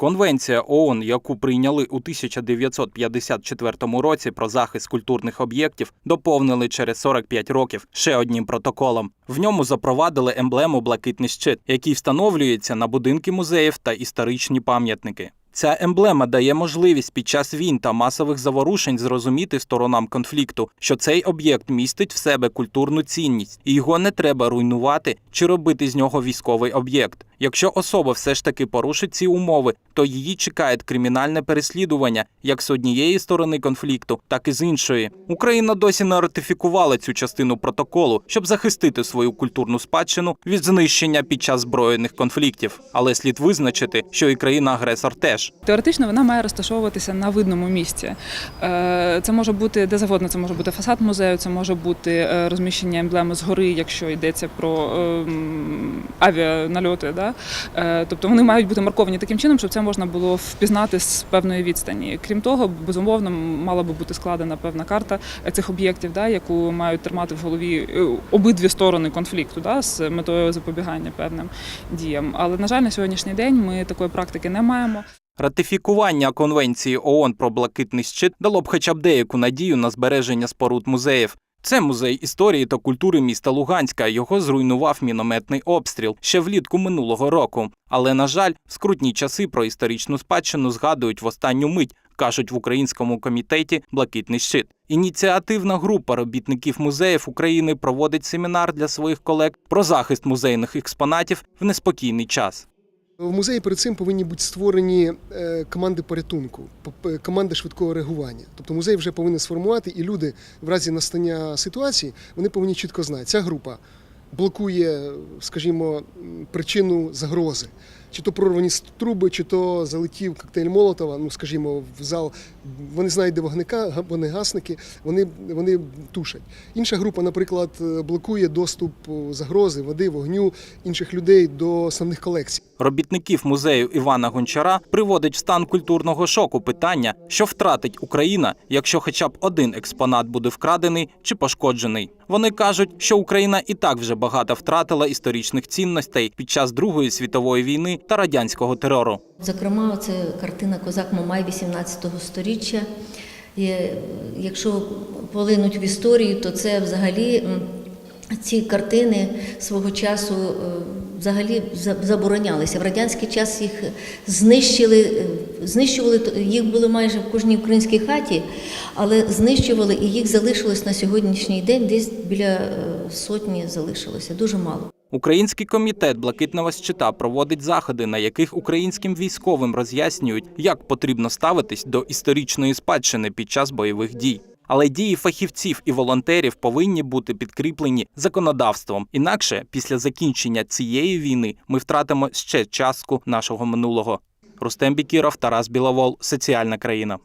Конвенція ООН, яку прийняли у 1954 році про захист культурних об'єктів, доповнили через 45 років ще одним протоколом. В ньому запровадили емблему Блакитний щит, який встановлюється на будинки музеїв та історичні пам'ятники. Ця емблема дає можливість під час війн та масових заворушень зрозуміти сторонам конфлікту, що цей об'єкт містить в себе культурну цінність, і його не треба руйнувати чи робити з нього військовий об'єкт. Якщо особа все ж таки порушить ці умови, то її чекає кримінальне переслідування як з однієї сторони конфлікту, так і з іншої. Україна досі не ратифікувала цю частину протоколу, щоб захистити свою культурну спадщину від знищення під час збройних конфліктів. Але слід визначити, що і країна-агресор теж. Теоретично вона має розташовуватися на видному місці. Е, Це може бути де завгодно, це може бути фасад музею, це може бути е, розміщення емблеми згори, якщо йдеться про ем, авіанальоти. Да? Е, Тобто вони мають бути марковані таким чином, щоб це можна було впізнати з певної відстані. Крім того, безумовно, мала би бути складена певна карта цих об'єктів, да, яку мають тримати в голові е, обидві сторони конфлікту да, з метою запобігання певним діям. Але на жаль, на сьогоднішній день ми такої практики не маємо. Ратифікування конвенції ООН про блакитний щит дало б хоча б деяку надію на збереження споруд музеїв. Це музей історії та культури міста Луганська. Його зруйнував мінометний обстріл ще влітку минулого року. Але на жаль, в скрутні часи про історичну спадщину згадують в останню мить. Кажуть в українському комітеті Блакитний щит. Ініціативна група робітників музеїв України проводить семінар для своїх колег про захист музейних експонатів в неспокійний час. В музеї перед цим повинні бути створені е, команди порятунку, команди швидкого реагування. Тобто музей вже повинен сформувати, і люди в разі настання ситуації вони повинні чітко знати, ця група блокує, скажімо, причину загрози. Чи то прорвані труби, чи то залетів коктейль Молотова, ну скажімо, в зал. Вони знають, де вогника, га- вогнегасники, вони, вони тушать. Інша група, наприклад, е, блокує доступ загрози, води, вогню інших людей до основних колекцій. Робітників музею Івана Гончара приводить в стан культурного шоку питання, що втратить Україна, якщо хоча б один експонат буде вкрадений чи пошкоджений. Вони кажуть, що Україна і так вже багато втратила історичних цінностей під час Другої світової війни та радянського терору. Зокрема, це картина Козак Мамай 18 століття. І, е, якщо полинуть в історію, то це взагалі ці картини свого часу е, взагалі заборонялися. В радянський час їх знищили, е, знищували їх було майже в кожній українській хаті, але знищували і їх залишилось на сьогоднішній день десь біля сотні залишилося. Дуже мало. Український комітет Блакитного щита проводить заходи, на яких українським військовим роз'яснюють, як потрібно ставитись до історичної спадщини під час бойових дій. Але дії фахівців і волонтерів повинні бути підкріплені законодавством. Інакше, після закінчення цієї війни, ми втратимо ще частку нашого минулого. Рустем Бікіров, Тарас Біловол, соціальна країна.